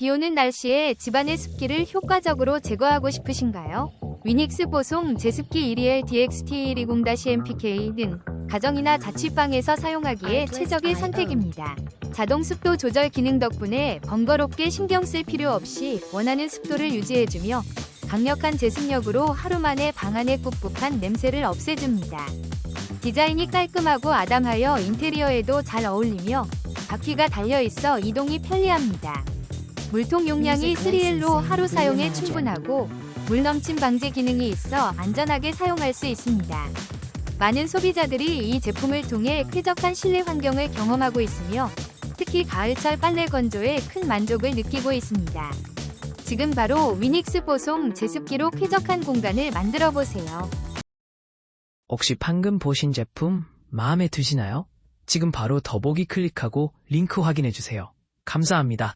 비오는 날씨에 집안의 습기를 효과적으로 제거하고 싶으신가요? 위닉스 보송 제습기 1EL DXT120-MPK 등 가정이나 자취방에서 사용하기에 최적의 선택입니다. 자동 습도 조절 기능 덕분에 번거롭게 신경 쓸 필요 없이 원하는 습도를 유지해주며 강력한 제습력으로 하루 만에 방 안의 꿉꿉한 냄새를 없애줍니다. 디자인이 깔끔하고 아담하여 인테리어에도 잘 어울리며 바퀴가 달려있어 이동이 편리합니다. 물통 용량이 3L로 하루 사용에 충분하고 물 넘침 방지 기능이 있어 안전하게 사용할 수 있습니다. 많은 소비자들이 이 제품을 통해 쾌적한 실내 환경을 경험하고 있으며 특히 가을철 빨래 건조에 큰 만족을 느끼고 있습니다. 지금 바로 위닉스 보송 제습기로 쾌적한 공간을 만들어 보세요. 혹시 방금 보신 제품 마음에 드시나요? 지금 바로 더보기 클릭하고 링크 확인해 주세요. 감사합니다.